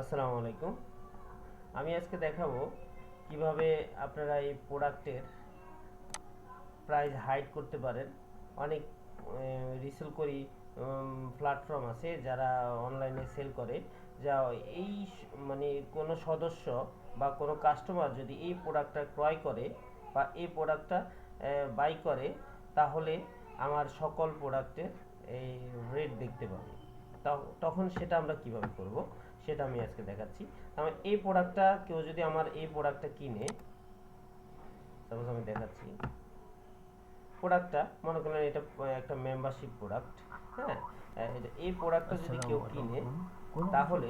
আসসালামু আলাইকুম। আমি আজকে দেখাবো কীভাবে আপনারা এই প্রোডাক্টের প্রাইস হাইড করতে পারেন। অনেক রিসেল করি প্ল্যাটফর্ম আছে যারা অনলাইনে সেল করে। যা এই মানে কোনো সদস্য বা কোনো কাস্টমার যদি এই প্রোডাক্টটা ক্রয় করে বা এই প্রোডাক্টটা বাই করে, তাহলে আমার সকল প্রোডাক্টের এই রেট দেখতে পাবে। তখন সেটা আমরা কীভাবে করব? সেটা আমি আজকে দেখাচ্ছি। আমার এই প্রোডাক্টটা কেউ যদি আমার এই প্রোডাক্টটা কিনে সাপোজ আমি দেখাচ্ছি। প্রোডাক্টটা মনে করেন এটা একটা মেম্বারশিপ প্রোডাক্ট হ্যাঁ? এই প্রোডাক্টটা যদি কেউ কিনে তাহলে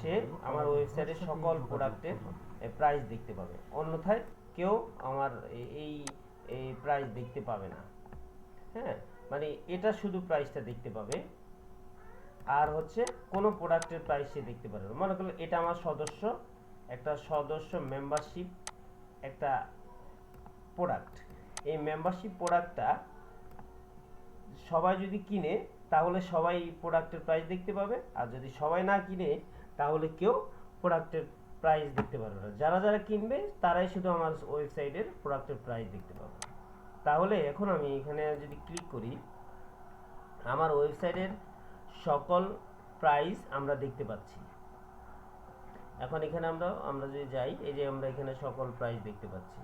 সে আমার ওয়েবসাইটের সকল প্রোডাক্টের প্রাইস দেখতে পাবে। অন্যথায় কেউ আমার এই এই প্রাইস দেখতে পাবে না। হ্যাঁ? মানে এটা শুধু প্রাইসটা দেখতে পাবে। আর হচ্ছে কোনো প্রোডাক্টের প্রাইস সে দেখতে পারবে। মনে করলে এটা আমার সদস্য, একটা সদস্য মেম্বারশিপ একটা প্রোডাক্ট এই মেম্বারশিপ প্রোডাক্টটা সবাই যদি কিনে, তাহলে সবাই প্রোডাক্টের প্রাইস দেখতে পাবে। আর যদি সবাই না কিনে, তাহলে কেউ প্রোডাক্টের প্রাইস দেখতে পারবে না। যারা যারা কিনবে, তারাই শুধু আমার ওয়েবসাইটের প্রোডাক্টের প্রাইস দেখতে পাবে। তাহলে এখন আমি এখানে যদি ক্লিক করি, আমার ওয়েবসাইটের সকল প্রাইস আমরা দেখতে পাচ্ছি। এখন এখানে আমরা আমরা যদি যাই, এই যে আমরা এখানে সকল প্রাইস দেখতে পাচ্ছি।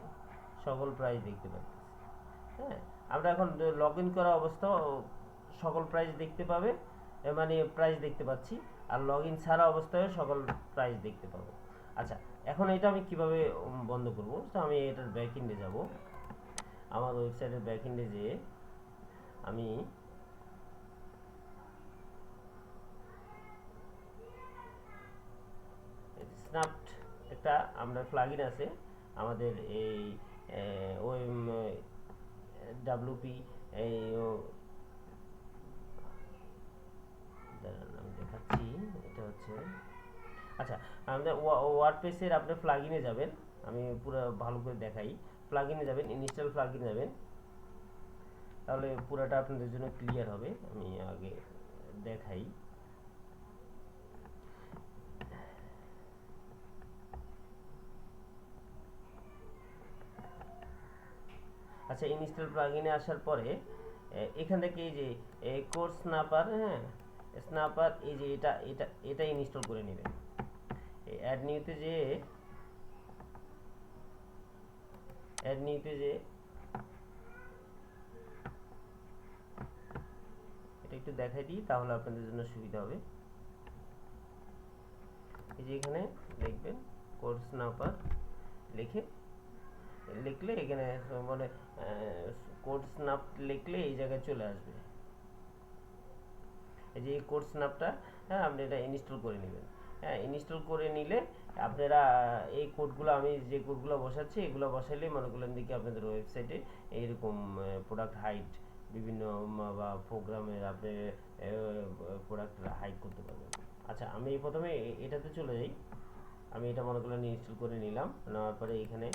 সকল প্রাইস দেখতে পাচ্ছি। হ্যাঁ? আমরা এখন লগ ইন করা অবস্থা সকল প্রাইস দেখতে পাবে মানে প্রাইস দেখতে পাচ্ছি। আর লগ ইন ছাড়া অবস্থায় সকল প্রাইস দেখতে পাবো। আচ্ছা এখন এটা আমি কীভাবে বন্ধ করব? তো আমি এটার ব্যাক ইন্ডে যাব। আমার ওয়েবসাইটের ব্যাক ইন্ডে যেয়ে আমি স্ন্যাপড একটা আমরা প্লাগইন আছে, আমাদের এই ওই ডাব্লুপি এই আমি দেখাচ্ছি, এটা হচ্ছে আচ্ছা আমাদের ওয়ার্ডপ্রেসের আপনি প্লাগইনে যাবেন, আমি পুরো ভালো করে দেখাই প্লাগইনে যাবেন ইনস্টল প্লাগইনে যাবেন, তাহলে পুরোটা আপনাদের জন্য ক্লিয়ার হবে, আমি আগে দেখাই। আচ্ছা ইনস্টল প্লাগইনে আসার পরে এখান থেকে এই যে কোর্স স্ন্যাপার হ্যাঁ স্ন্যাপার এই যে এটা এটা এটা ইনস্টল করে নেবেন। এই অ্যাড নিউতে যে অ্যাড নিউতে যে, এটা একটু দেখাই দিই, তাহলে আপনাদের জন্য সুবিধা হবে। এই যে এখানে দেখবেন কোর্স স্ন্যাপার লিখে লিখলে এখানে মানে কোড স্ন্যাপ লিখলে এই জায়গায় চলে আসবে। এই যে এই কোড স্ন্যাপটা হ্যাঁ আপনি এটা ইনস্টল করে নেবেন। হ্যাঁ ইনস্টল করে নিলে আপনারা এই কোডগুলো আমি যে কোডগুলো বসাচ্ছি, এগুলো বসাইলে মনে করলেন দেখি আপনাদের ওয়েবসাইটে এইরকম প্রোডাক্ট হাইট বিভিন্ন বা প্রোগ্রামের আপনি প্রোডাক্ট হাইড করতে পারবেন। আচ্ছা আমি প্রথমে এটাতে চলে যাই। আমি এটা মনে করলেন ইনস্টল করে নিলাম। নেওয়ার পরে এখানে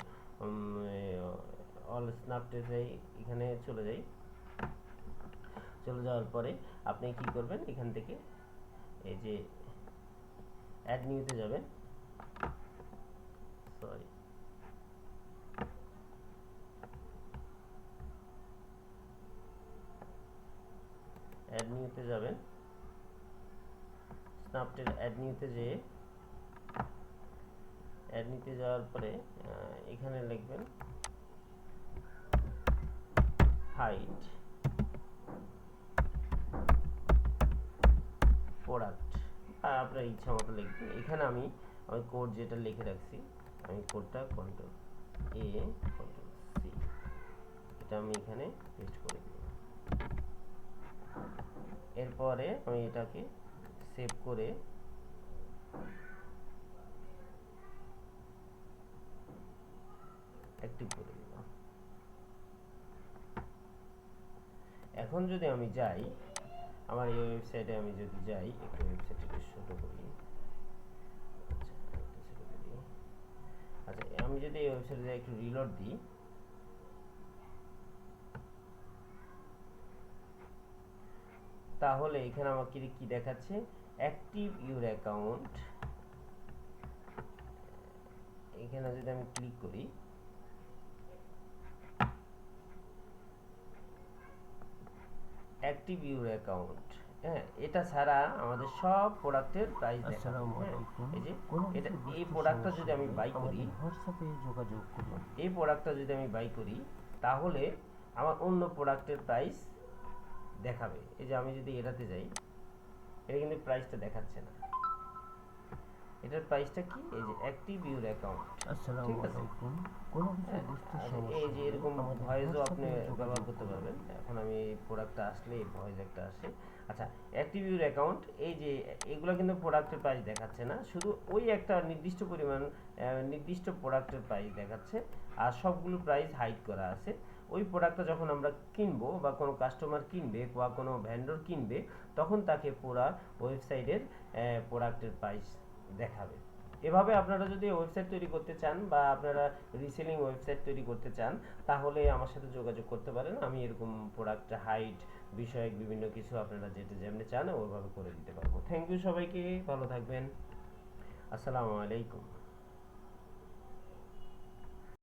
অল স্ন্যাপটেসে এখানে চলে যাই। চলে যাওয়ার পরে আপনি কি করবেন, এখান থেকে এই যে অ্যাড নিউতে যাবেন। সরি অ্যাড নিউতে যাবেন। স্ন্যাপটের অ্যাড নিউতে যেয়ে অ্যাড নিতে যাওয়ার পরে এখানে লিখবেন হাইট প্রোডাক্ট আপনার ইচ্ছা মতো লিখবেন। এখানে আমি আমি কোড যেটা লিখে রাখছি, আমি কোডটা কন্ট্রোল এ কন্ট্রোল সি এটা আমি এখানে পেস্ট করে দেব এরপরে আমি এটাকে সেভ করে অ্যাক্টিভ করে দিলাম। এখন যদি আমি যাই, আমার এই ওয়েবসাইটে আমি যদি যাই, একটু ওয়েবসাইটটা ছোট করি। আচ্ছা আচ্ছা আমি যদি এই ওয়েবসাইটে যাই, একটু রিলোড দিই। তাহলে এখানে আমাকে কি দেখাচ্ছে? অ্যাক্টিভ ইউর অ্যাকাউন্ট এখানে যদি আমি ক্লিক করি অ্যাক্টিভ ইউর অ্যাকাউন্ট হ্যাঁ এটা ছাড়া আমাদের সব প্রোডাক্টের প্রাইস দেখাবে এই যে এটা এই প্রোডাক্টটা যদি আমি বাই করি হোয়াটসঅ্যাপে যোগাযোগ করি এই প্রোডাক্টটা যদি আমি বাই করি তাহলে আমার অন্য প্রোডাক্টের প্রাইস দেখাবে। এই যে আমি যদি এটাতে যাই এটা কিন্তু প্রাইসটা দেখাচ্ছে না। এটার প্রাইসটা কি? এই যে অ্যাক্টিভ ইউর অ্যাকাউন্ট আসসালামু। আলাইকুম। কোনো কিছু হ্যাঁ, বুঝতে আর সমস্যা এই যে এরকম ভয়েসও আপনি ব্যবহার করতে পারবেন। এখন আমি এই প্রোডাক্টটা আসলে এই ভয়েস একটা আসে। আচ্ছা অ্যাক্টিভ ইউর অ্যাকাউন্ট এই যে এগুলো কিন্তু প্রোডাক্টের প্রাইস দেখাচ্ছে না। শুধু ওই একটা নির্দিষ্ট পরিমাণ নির্দিষ্ট প্রোডাক্টের প্রাইস দেখাচ্ছে। আর সবগুলো প্রাইস হাইড করা আছে। ওই প্রোডাক্টটা যখন আমরা কিনবো বা কোনো কাস্টমার কিনবে বা কোনো ভ্যান্ডর কিনবে তখন তাকে পুরা ওয়েবসাইটের প্রোডাক্টের প্রাইস দেখাবে। এভাবে আপনারা যদি ওয়েবসাইট তৈরি করতে চান বা আপনারা রিসেলিং ওয়েবসাইট তৈরি করতে চান, তাহলে আমার সাথে যোগাযোগ করতে পারেন। আমি এরকম প্রোডাক্ট হাইট বিষয়ক বিভিন্ন কিছু আপনারা যেটা যেমনি চান ওইভাবে করে দিতে পারব। থ্যাংক ইউ সবাইকে, ভালো থাকবেন। আসসালামু আলাইকুম।